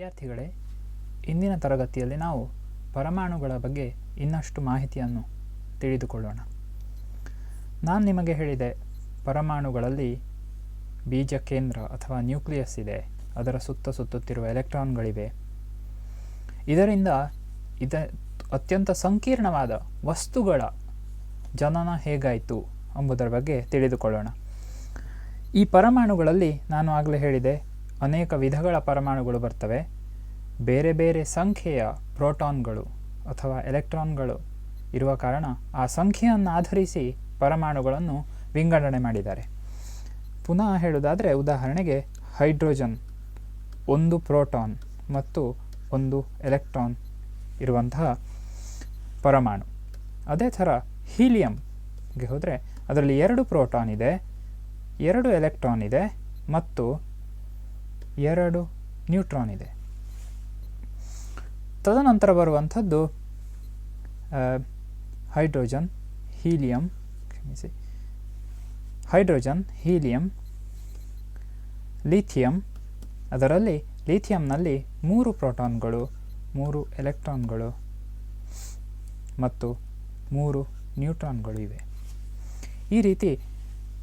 ವಿದ್ಯಾರ್ಥಿಗಳೇ, ಇಂದಿನ ತರಗತಿಯಲ್ಲಿ ನಾವು ಪರಮಾಣುಗಳ ಬಗ್ಗೆ ಇನ್ನಷ್ಟು ಮಾಹಿತಿಯನ್ನು ತಿಳಿದುಕೊಳ್ಳೋಣ. ನಾನು ನಿಮಗೆ ಹೇಳಿದೆ, ಪರಮಾಣುಗಳಲ್ಲಿ ಬೀಜ ಕೇಂದ್ರ ಅಥವಾ ನ್ಯೂಕ್ಲಿಯಸ್ ಇದೆ, ಅದರ ಸುತ್ತ ಸುತ್ತುತ್ತಿರುವ ಎಲೆಕ್ಟ್ರಾನ್ಗಳಿವೆ. ಇದರಿಂದ ಇದ, ಅತ್ಯಂತ ಸಂಕೀರ್ಣವಾದ ವಸ್ತುಗಳ ಜನನ ಹೇಗಾಯಿತು ಎಂಬುದರ ಬಗ್ಗೆ ತಿಳಿದುಕೊಳ್ಳೋಣ. ಈ ಪರಮಾಣುಗಳಲ್ಲಿ ನಾನು ಆಗಲೇ ಹೇಳಿದೆ ಅನೇಕ ವಿಧಗಳ ಪರಮಾಣುಗಳು ಬರ್ತವೆ. ಬೇರೆ ಬೇರೆ ಸಂಖ್ಯೆಯ ಪ್ರೋಟಾನ್ಗಳು ಅಥವಾ ಎಲೆಕ್ಟ್ರಾನ್ಗಳು ಇರುವ ಕಾರಣ ಆ ಸಂಖ್ಯೆಯನ್ನು ಆಧರಿಸಿ ಪರಮಾಣುಗಳನ್ನು ವಿಂಗಡಣೆ ಮಾಡಿದ್ದಾರೆ. ಪುನಃ ಹೇಳುವುದಾದರೆ ಉದಾಹರಣೆಗೆ ಹೈಡ್ರೋಜನ್ ಒಂದು ಪ್ರೋಟಾನ್ ಮತ್ತು ಒಂದು ಎಲೆಕ್ಟ್ರಾನ್ ಇರುವಂತಹ ಪರಮಾಣು. ಅದೇ ಥರ ಹೀಲಿಯಂಗೆ ಹೋದರೆ ಅದರಲ್ಲಿ ಎರಡು ಪ್ರೋಟಾನ್ ಇದೆ, ಎರಡು ಎಲೆಕ್ಟ್ರಾನ್ ಇದೆ ಮತ್ತು ಎರಡು ನ್ಯೂಟ್ರಾನ್ ಇದೆ. ತದನಂತರ ಬರುವಂಥದ್ದು ಹೈಡ್ರೋಜನ್, ಹೀಲಿಯಂ, ಕ್ಷಮಿಸಿ, ಹೈಡ್ರೋಜನ್, ಹೀಲಿಯಂ, ಲಿಥಿಯಂ. ಅದರಲ್ಲಿ ಲಿಥಿಯಂನಲ್ಲಿ ಮೂರು ಪ್ರೋಟಾನ್ಗಳು, ಮೂರು ಎಲೆಕ್ಟ್ರಾನ್ಗಳು ಮತ್ತು ಮೂರು ನ್ಯೂಟ್ರಾನ್ಗಳು ಇವೆ. ಈ ರೀತಿ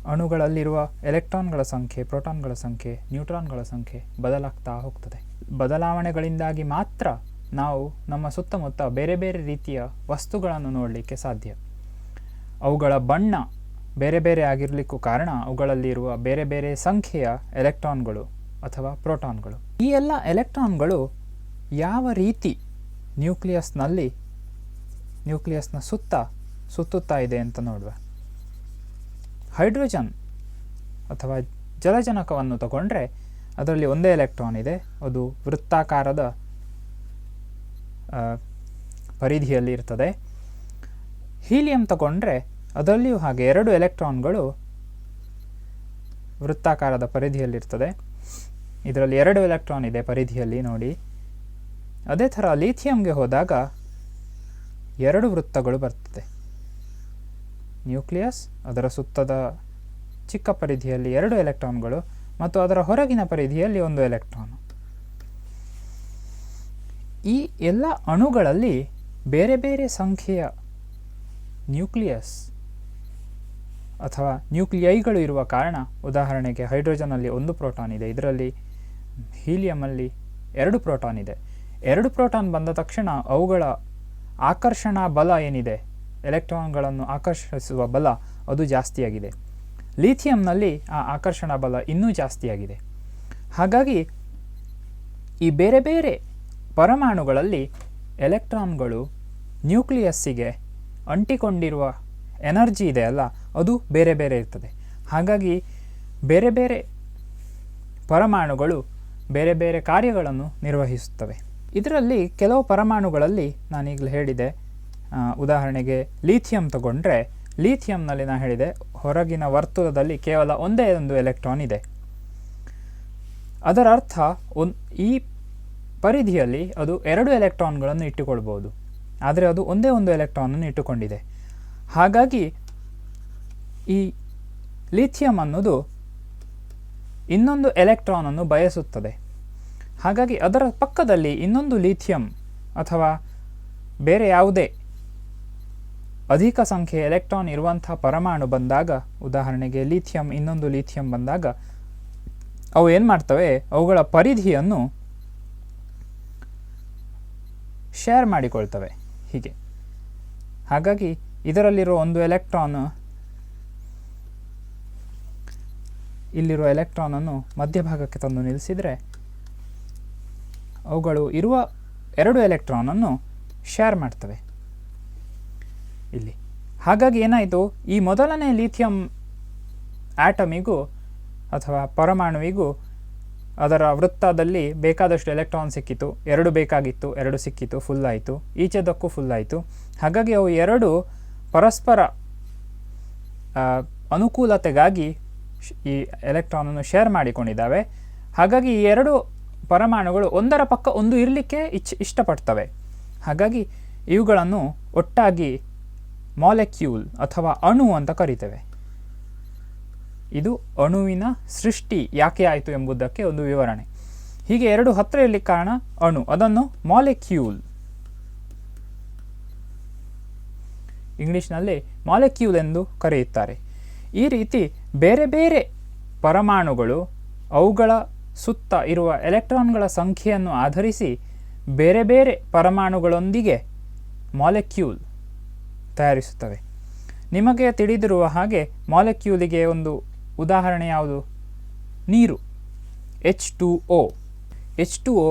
ಅಣುಗಳಲ್ಲಿರುವ ಎಲೆಕ್ಟ್ರಾನ್ಗಳ ಸಂಖ್ಯೆ, ಪ್ರೋಟಾನ್ಗಳ ಸಂಖ್ಯೆ, ನ್ಯೂಟ್ರಾನ್ಗಳ ಸಂಖ್ಯೆ ಬದಲಾಗ್ತಾ ಹೋಗ್ತದೆ. ಬದಲಾವಣೆಗಳಿಂದಾಗಿ ಮಾತ್ರ ನಾವು ನಮ್ಮ ಸುತ್ತಮುತ್ತ ಬೇರೆ ಬೇರೆ ರೀತಿಯ ವಸ್ತುಗಳನ್ನು ನೋಡಲಿಕ್ಕೆ ಸಾಧ್ಯ. ಅವುಗಳ ಬಣ್ಣ ಬೇರೆ ಬೇರೆ ಆಗಿರಲಿಕ್ಕೂ ಕಾರಣ ಅವುಗಳಲ್ಲಿರುವ ಬೇರೆ ಬೇರೆ ಸಂಖ್ಯೆಯ ಎಲೆಕ್ಟ್ರಾನ್ಗಳು ಅಥವಾ ಪ್ರೋಟಾನ್ಗಳು. ಈ ಎಲ್ಲ ಎಲೆಕ್ಟ್ರಾನ್ಗಳು ಯಾವ ರೀತಿ ನ್ಯೂಕ್ಲಿಯಸ್ನಲ್ಲಿ, ನ್ಯೂಕ್ಲಿಯಸ್ನ ಸುತ್ತ ಸುತ್ತುತ್ತಾ ಇದೆ ಅಂತ ನೋಡುವ. ಹೈಡ್ರೋಜನ್ ಅಥವಾ ಜಲಜನಕವನ್ನು ತಗೊಂಡ್ರೆ ಅದರಲ್ಲಿ ಒಂದೇ ಎಲೆಕ್ಟ್ರಾನ್ ಇದೆ. ಅದು ವೃತ್ತಾಕಾರದ ಪರಿಧಿಯಲ್ಲಿ ಇರ್ತದೆ. ಹೀಲಿಯಂ ತಗೊಂಡ್ರೆ ಅದರಲ್ಲಿಯೂ ಹಾಗೆ ಎರಡು ಎಲೆಕ್ಟ್ರಾನ್ಗಳು ವೃತ್ತಾಕಾರದ ಪರಿಧಿಯಲ್ಲಿರ್ತದೆ. ಇದರಲ್ಲಿ ಎರಡು ಎಲೆಕ್ಟ್ರಾನ್ ಇದೆ ಪರಿಧಿಯಲ್ಲಿ ನೋಡಿ. ಅದೇ ಥರ ಲಿಥಿಯಂಗೆ ಹೋದಾಗ ಎರಡು ವೃತ್ತಗಳು ಬರ್ತದೆ. ನ್ಯೂಕ್ಲಿಯಸ್, ಅದರ ಸುತ್ತದ ಚಿಕ್ಕ ಪರಿಧಿಯಲ್ಲಿ ಎರಡು ಎಲೆಕ್ಟ್ರಾನ್ಗಳು ಮತ್ತು ಅದರ ಹೊರಗಿನ ಪರಿಧಿಯಲ್ಲಿ ಒಂದು ಎಲೆಕ್ಟ್ರಾನ್. ಈ ಎಲ್ಲ ಅಣುಗಳಲ್ಲಿ ಬೇರೆ ಬೇರೆ ಸಂಖ್ಯೆಯ ನ್ಯೂಕ್ಲಿಯಸ್ ಅಥವಾ ನ್ಯೂಕ್ಲಿಯೈಗಳು ಇರುವ ಕಾರಣ, ಉದಾಹರಣೆಗೆ ಹೈಡ್ರೋಜನಲ್ಲಿ ಒಂದು ಪ್ರೋಟಾನ್ ಇದೆ, ಇದರಲ್ಲಿ ಹೀಲಿಯಮಲ್ಲಿ ಎರಡು ಪ್ರೋಟಾನ್ ಇದೆ. ಎರಡು ಪ್ರೋಟಾನ್ ಬಂದ ತಕ್ಷಣ ಅವುಗಳ ಆಕರ್ಷಣಾ ಬಲ ಏನಿದೆ? ಎಲೆಕ್ಟ್ರಾನ್ಗಳನ್ನು ಆಕರ್ಷಿಸುವ ಬಲ ಅದು ಜಾಸ್ತಿಯಾಗಿದೆ. ಲಿಥಿಯಂನಲ್ಲಿ ಆ ಆಕರ್ಷಣಾ ಬಲ ಇನ್ನೂ ಜಾಸ್ತಿಯಾಗಿದೆ. ಹಾಗಾಗಿ ಈ ಬೇರೆ ಬೇರೆ ಪರಮಾಣುಗಳಲ್ಲಿ ಎಲೆಕ್ಟ್ರಾನ್ಗಳು ನ್ಯೂಕ್ಲಿಯಸ್ಸಿಗೆ ಅಂಟಿಕೊಂಡಿರುವ ಎನರ್ಜಿ ಇದೆ ಅಲ್ಲ, ಅದು ಬೇರೆ ಬೇರೆ ಇರ್ತದೆ. ಹಾಗಾಗಿ ಬೇರೆ ಬೇರೆ ಪರಮಾಣುಗಳು ಬೇರೆ ಬೇರೆ ಕಾರ್ಯಗಳನ್ನು ನಿರ್ವಹಿಸುತ್ತವೆ. ಇದರಲ್ಲಿ ಕೆಲವು ಪರಮಾಣುಗಳಲ್ಲಿ ನಾನೀಗಲೇ ಹೇಳಿದೆ. ಉದಾಹರಣೆಗೆ ಲೀಥಿಯಂ ತಗೊಂಡ್ರೆ ಲೀಥಿಯಂನಲ್ಲಿ ನಾನು ಹೇಳಿದೆ, ಹೊರಗಿನ ವರ್ತುಲದಲ್ಲಿ ಕೇವಲ ಒಂದೇ ಒಂದು ಎಲೆಕ್ಟ್ರಾನ್ ಇದೆ. ಅದರ ಅರ್ಥ ಒನ್, ಈ ಪರಿಧಿಯಲ್ಲಿ ಅದು ಎರಡು ಎಲೆಕ್ಟ್ರಾನ್ಗಳನ್ನು ಇಟ್ಟುಕೊಳ್ಬೋದು. ಆದರೆ ಅದು ಒಂದೇ ಒಂದು ಎಲೆಕ್ಟ್ರಾನನ್ನು ಇಟ್ಟುಕೊಂಡಿದೆ. ಹಾಗಾಗಿ ಈ ಲಿಥಿಯಂ ಅನ್ನೋದು ಇನ್ನೊಂದು ಎಲೆಕ್ಟ್ರಾನನ್ನು ಬಯಸುತ್ತದೆ. ಹಾಗಾಗಿ ಅದರ ಪಕ್ಕದಲ್ಲಿ ಇನ್ನೊಂದು ಲಿಥಿಯಂ ಅಥವಾ ಬೇರೆ ಯಾವುದೇ ಅಧಿಕ ಸಂಖ್ಯೆ ಎಲೆಕ್ಟ್ರಾನ್ ಇರುವಂಥ ಪರಮಾಣು ಬಂದಾಗ, ಉದಾಹರಣೆಗೆ ಲಿಥಿಯಂ, ಇನ್ನೊಂದು ಲಿಥಿಯಂ ಬಂದಾಗ, ಅವು ಏನು ಮಾಡ್ತವೆ? ಅವುಗಳ ಪರಿಧಿಯನ್ನು ಶೇರ್ ಮಾಡಿಕೊಳ್ತವೆ. ಹೀಗೆ. ಹಾಗಾಗಿ ಇದರಲ್ಲಿರೋ ಒಂದು ಎಲೆಕ್ಟ್ರಾನ್ ಇಲ್ಲಿರುವ ಎಲೆಕ್ಟ್ರಾನನ್ನು ಮಧ್ಯಭಾಗಕ್ಕೆ ತಂದು ನಿಲ್ಲಿಸಿದರೆ, ಅವುಗಳು ಇರುವ ಎರಡು ಎಲೆಕ್ಟ್ರಾನನ್ನು ಶೇರ್ ಮಾಡ್ತವೆ. ಇಲ್ಲಿ. ಹಾಗಾಗಿ ಏನಾಯಿತು? ಈ ಮೊದಲನೇ ಲಿಥಿಯಂ ಆಟಮಿಗೂ ಅಥವಾ ಪರಮಾಣುವಿಗೂ ಅದರ ವೃತ್ತದಲ್ಲಿ ಬೇಕಾದಷ್ಟು ಎಲೆಕ್ಟ್ರಾನ್ ಸಿಕ್ಕಿತು ಎರಡು ಬೇಕಾಗಿತ್ತು, ಎರಡು ಸಿಕ್ಕಿತು ಫುಲ್ ಆಯಿತು. ಈಚೆದಕ್ಕೂ ಫುಲ್ ಆಯಿತು. ಹಾಗಾಗಿ ಅವು ಎರಡು ಪರಸ್ಪರ ಅನುಕೂಲತೆಗಾಗಿ ಈ ಎಲೆಕ್ಟ್ರಾನನ್ನು ಶೇರ್ ಮಾಡಿಕೊಂಡಿದ್ದಾವೆ. ಹಾಗಾಗಿ ಈ ಎರಡು ಪರಮಾಣುಗಳು ಒಂದರ ಪಕ್ಕ ಒಂದು ಇರಲಿಕ್ಕೆ ಇಚ್ಛ ಇಷ್ಟಪಡ್ತವೆ. ಹಾಗಾಗಿ ಇವುಗಳನ್ನು ಒಟ್ಟಾಗಿ ಮಾಲೆಕ್ಯೂಲ್ ಅಥವಾ ಅಣು ಅಂತ ಕರಿತೇವೆ. ಇದು ಅಣುವಿನ ಸೃಷ್ಟಿ ಯಾಕೆ ಆಯಿತು ಎಂಬುದಕ್ಕೆ ಒಂದು ವಿವರಣೆ. ಹೀಗೆ ಎರಡು ಹತ್ತಿರ ಇರಲಿಕ್ಕೆ ಕಾರಣ ಅಣು, ಅದನ್ನು ಮಾಲೆಕ್ಯೂಲ್. ಇಂಗ್ಲಿಷ್ನಲ್ಲಿ ಮಾಲೆಕ್ಯೂಲ್ ಎಂದು ಕರೆಯುತ್ತಾರೆ. ಈ ರೀತಿ ಬೇರೆ ಬೇರೆ ಪರಮಾಣುಗಳು ಅವುಗಳ ಸುತ್ತ ಇರುವ ಎಲೆಕ್ಟ್ರಾನ್ಗಳ ಸಂಖ್ಯೆಯನ್ನು ಆಧರಿಸಿ ಬೇರೆ ಬೇರೆ ಪರಮಾಣುಗಳೊಂದಿಗೆ ಮಾಲೆಕ್ಯೂಲ್ ತಯಾರಿಸುತ್ತವೆ. ನಿಮಗೆ ತಿಳಿದಿರುವ ಹಾಗೆ ಮಾಲೆಕ್ಯೂಲಿಗೆ ಒಂದು ಉದಾಹರಣೆ ಯಾವುದು? ನೀರು H two O H two O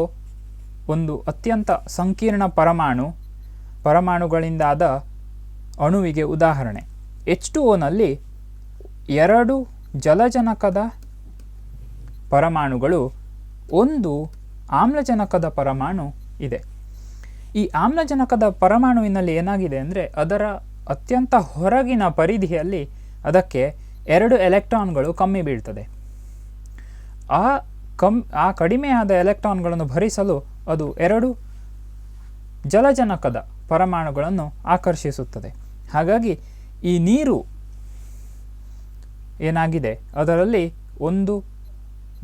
ಒಂದು ಅತ್ಯಂತ ಸಂಕೀರ್ಣ ಪರಮಾಣು, ಪರಮಾಣುಗಳಿಂದಾದ ಅಣುವಿಗೆ ಉದಾಹರಣೆ. ಎಚ್ ಟು ಒನಲ್ಲಿ ಎರಡು ಜಲಜನಕದ ಪರಮಾಣುಗಳು, ಒಂದು ಆಮ್ಲಜನಕದ ಪರಮಾಣು ಇದೆ. ಈ ಆಮ್ಲಜನಕದ ಪರಮಾಣುವಿನಲ್ಲಿ ಏನಾಗಿದೆ ಅಂದರೆ ಅದರ ಅತ್ಯಂತ ಹೊರಗಿನ ಪರಿಧಿಯಲ್ಲಿ ಅದಕ್ಕೆ ಎರಡು ಎಲೆಕ್ಟ್ರಾನ್ಗಳು ಕಮ್ಮಿ ಬೀಳ್ತದೆ. ಆ ಕಮ್ ಆ ಕಡಿಮೆಯಾದ ಎಲೆಕ್ಟ್ರಾನ್ಗಳನ್ನು ಭರಿಸಲು ಅದು ಎರಡು ಜಲಜನಕದ ಪರಮಾಣುಗಳನ್ನು ಆಕರ್ಷಿಸುತ್ತದೆ. ಹಾಗಾಗಿ ಈ ನೀರು ಏನಾಗಿದೆ? ಅದರಲ್ಲಿ ಒಂದು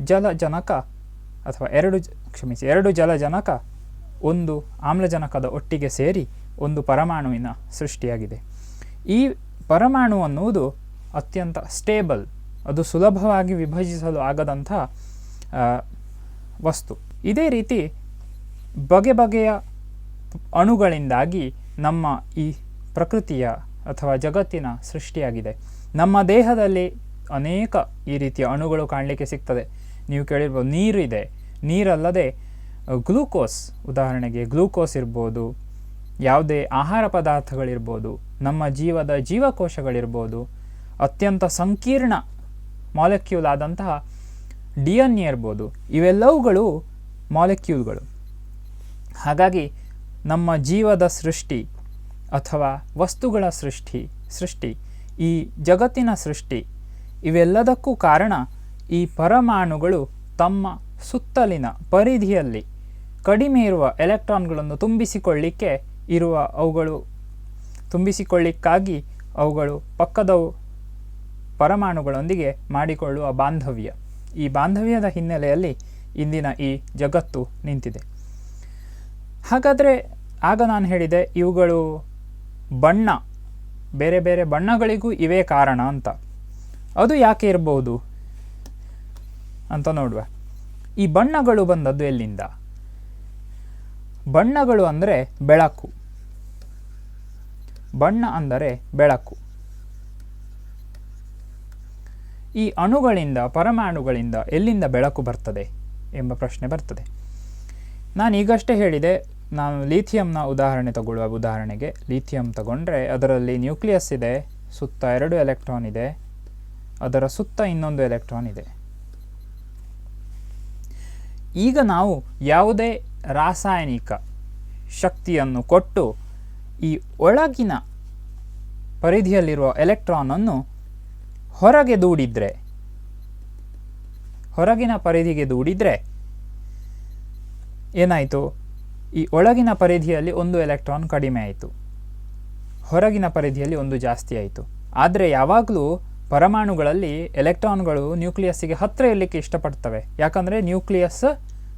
ಜಲಜನಕ ಅಥವಾ ಎರಡು, ಕ್ಷಮಿಸಿ, ಎರಡು ಜಲಜನಕ ಒಂದು ಆಮ್ಲಜನಕದ ಒಟ್ಟಿಗೆ ಸೇರಿ ಒಂದು ಪರಮಾಣುವಿನ ಸೃಷ್ಟಿಯಾಗಿದೆ. ಈ ಪರಮಾಣು ಅನ್ನುವುದು ಅತ್ಯಂತ ಸ್ಟೇಬಲ್ ಅದು ಸುಲಭವಾಗಿ ವಿಭಜಿಸಲು ಆಗದಂಥ ವಸ್ತು. ಇದೇ ರೀತಿ ಬಗೆ ಬಗೆಯ ಅಣುಗಳಿಂದಾಗಿ ನಮ್ಮ ಈ ಪ್ರಕೃತಿಯ ಅಥವಾ ಜಗತ್ತಿನ ಸೃಷ್ಟಿಯಾಗಿದೆ. ನಮ್ಮ ದೇಹದಲ್ಲಿ ಅನೇಕ ಈ ರೀತಿಯ ಅಣುಗಳು ಕಾಣಲಿಕ್ಕೆ ಸಿಗ್ತದೆ. ನೀವು ಕೇಳಿರ್ಬೋದು ನೀರು ಇದೆ ನೀರಲ್ಲದೆ ಗ್ಲೂಕೋಸ್, ಉದಾಹರಣೆಗೆ ಗ್ಲೂಕೋಸ್ ಇರ್ಬೋದು, ಯಾವುದೇ ಆಹಾರ ಪದಾರ್ಥಗಳಿರ್ಬೋದು, ನಮ್ಮ ಜೀವದ ಜೀವಕೋಶಗಳಿರ್ಬೋದು, ಅತ್ಯಂತ ಸಂಕೀರ್ಣ ಮಾಲೆಕ್ಯೂಲ್ ಆದಂತಹ ಡಿ ಎನ್ ಎ ಇರ್ಬೋದು, ಇವೆಲ್ಲವುಗಳು ಮಾಲೆಕ್ಯೂಲ್ಗಳು ಹಾಗಾಗಿ ನಮ್ಮ ಜೀವದ ಸೃಷ್ಟಿ ಅಥವಾ ವಸ್ತುಗಳ ಸೃಷ್ಟಿ ಸೃಷ್ಟಿ, ಈ ಜಗತ್ತಿನ ಸೃಷ್ಟಿ, ಇವೆಲ್ಲದಕ್ಕೂ ಕಾರಣ ಈ ಪರಮಾಣುಗಳು ತಮ್ಮ ಸುತ್ತಲಿನ ಪರಿಧಿಯಲ್ಲಿ ಕಡಿಮೆ ಇರುವ ಎಲೆಕ್ಟ್ರಾನ್ಗಳನ್ನು ತುಂಬಿಸಿಕೊಳ್ಳಿಕ್ಕೆ ಇರುವ ಅವುಗಳು. ತುಂಬಿಸಿಕೊಳ್ಳಿಕ್ಕಾಗಿ ಅವುಗಳು ಪಕ್ಕದವು ಪರಮಾಣುಗಳೊಂದಿಗೆ ಮಾಡಿಕೊಳ್ಳುವ ಬಾಂಧವ್ಯ. ಈ ಬಾಂಧವ್ಯದ ಹಿನ್ನೆಲೆಯಲ್ಲಿ ಇಂದಿನ ಈ ಜಗತ್ತು ನಿಂತಿದೆ. ಹಾಗಾದರೆ ಆಗ ನಾನು ಹೇಳಿದೆ, ಇವುಗಳು ಬಣ್ಣ. ಬೇರೆ ಬೇರೆ ಬಣ್ಣಗಳಿಗೂ ಇವೇ ಕಾರಣ ಅಂತ. ಅದು ಯಾಕೆ ಇರಬಹುದು ಅಂತ ನೋಡುವ. ಈ ಬಣ್ಣಗಳು ಬಂದದ್ದು ಎಲ್ಲಿಂದ? ಬಣ್ಣಗಳು ಅಂದರೆ ಬೆಳಕು. ಬಣ್ಣ ಅಂದರೆ ಬೆಳಕು. ಈ ಅಣುಗಳಿಂದ, ಪರಮಾಣುಗಳಿಂದ ಎಲ್ಲಿಂದ ಬೆಳಕು ಬರ್ತದೆ ಎಂಬ ಪ್ರಶ್ನೆ ಬರ್ತದೆ. ನಾನು ಈಗಷ್ಟೇ ಹೇಳಿದೆ, ನಾನು ಲೀಥಿಯಂನ ಉದಾಹರಣೆ ತಗೊಳ್ಳುವ ಉದಾಹರಣೆಗೆ. ಲೀಥಿಯಂ ತಗೊಂಡ್ರೆ ಅದರಲ್ಲಿ ನ್ಯೂಕ್ಲಿಯಸ್ ಇದೆ, ಸುತ್ತ ಎರಡು ಎಲೆಕ್ಟ್ರಾನ್ ಇದೆ, ಅದರ ಸುತ್ತ ಇನ್ನೊಂದು ಎಲೆಕ್ಟ್ರಾನ್ ಇದೆ. ಈಗ ನಾವು ಯಾವುದೇ ರಾಸಾಯನಿಕ ಶಕ್ತಿಯನ್ನು ಕೊಟ್ಟು ಈ ಒಳಗಿನ ಪರಿಧಿಯಲ್ಲಿರುವ ಎಲೆಕ್ಟ್ರಾನನ್ನು ಹೊರಗೆ ದೂಡಿದರೆ, ಹೊರಗಿನ ಪರಿಧಿಗೆ ದೂಡಿದರೆ ಏನಾಯಿತು? ಈ ಒಳಗಿನ ಪರಿಧಿಯಲ್ಲಿ ಒಂದು ಎಲೆಕ್ಟ್ರಾನ್ ಕಡಿಮೆ ಆಯಿತು. ಹೊರಗಿನ ಪರಿಧಿಯಲ್ಲಿ ಒಂದು ಜಾಸ್ತಿ ಆಯಿತು. ಆದರೆ ಯಾವಾಗಲೂ ಪರಮಾಣುಗಳಲ್ಲಿ ಎಲೆಕ್ಟ್ರಾನ್ಗಳು ನ್ಯೂಕ್ಲಿಯಸ್ಸಿಗೆ ಹತ್ತಿರ ಇರಲಿಕ್ಕೆ ಇಷ್ಟಪಡ್ತವೆ. ಯಾಕಂದರೆ ನ್ಯೂಕ್ಲಿಯಸ್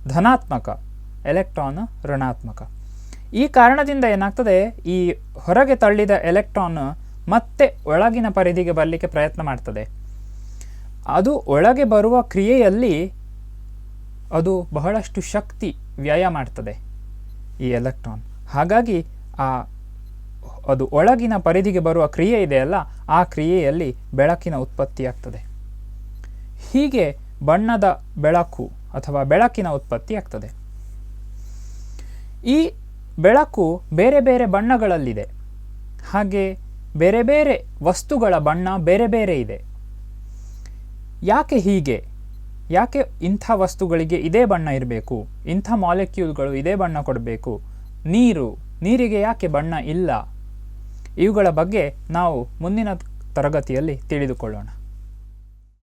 ಧನಾತ್ಮಕ. ಎಲೆಕ್ಟ್ರಾನ್ ಋಣಾತ್ಮಕ. ಈ ಕಾರಣದಿಂದ ಏನಾಗ್ತದೆ? ಈ ಹೊರಗೆ ತಳ್ಳಿದ ಎಲೆಕ್ಟ್ರಾನ್ ಮತ್ತೆ ಒಳಗಿನ ಪರಿಧಿಗೆ ಬರಲಿಕ್ಕೆ ಪ್ರಯತ್ನ ಮಾಡ್ತದೆ. ಅದು ಒಳಗೆ ಬರುವ ಕ್ರಿಯೆಯಲ್ಲಿ ಅದು ಬಹಳಷ್ಟು ಶಕ್ತಿ ವ್ಯಯ ಮಾಡ್ತದೆ ಈ ಎಲೆಕ್ಟ್ರಾನ್. ಹಾಗಾಗಿ ಆ ಅದು ಒಳಗಿನ ಪರಿಧಿಗೆ ಬರುವ ಕ್ರಿಯೆ ಇದೆಯಲ್ಲ ಆ ಕ್ರಿಯೆಯಲ್ಲಿ ಬೆಳಕಿನ ಉತ್ಪತ್ತಿಯಾಗ್ತದೆ ಹೀಗೆ ಬಣ್ಣದ ಬೆಳಕು ಅಥವಾ ಬೆಳಕಿನ ಉತ್ಪತ್ತಿ ಆಗ್ತದೆ. ಈ ಬೆಳಕು ಬೇರೆ ಬೇರೆ ಬಣ್ಣಗಳಲ್ಲಿದೆ. ಹಾಗೆ ಬೇರೆ ಬೇರೆ ವಸ್ತುಗಳ ಬಣ್ಣ ಬೇರೆ ಬೇರೆ ಇದೆ. ಯಾಕೆ ಹೀಗೆ? ಯಾಕೆ ಇಂಥ ವಸ್ತುಗಳಿಗೆ ಇದೇ ಬಣ್ಣ ಇರಬೇಕು? ಇಂಥ ಮಾಲಿಕ್ಯೂಲ್ಗಳು ಇದೇ ಬಣ್ಣ ಕೊಡಬೇಕು? ನೀರು, ನೀರಿಗೆ ಯಾಕೆ ಬಣ್ಣ ಇಲ್ಲ? ಇವುಗಳ ಬಗ್ಗೆ ನಾವು ಮುಂದಿನ ತರಗತಿಯಲ್ಲಿ ತಿಳಿದುಕೊಳ್ಳೋಣ.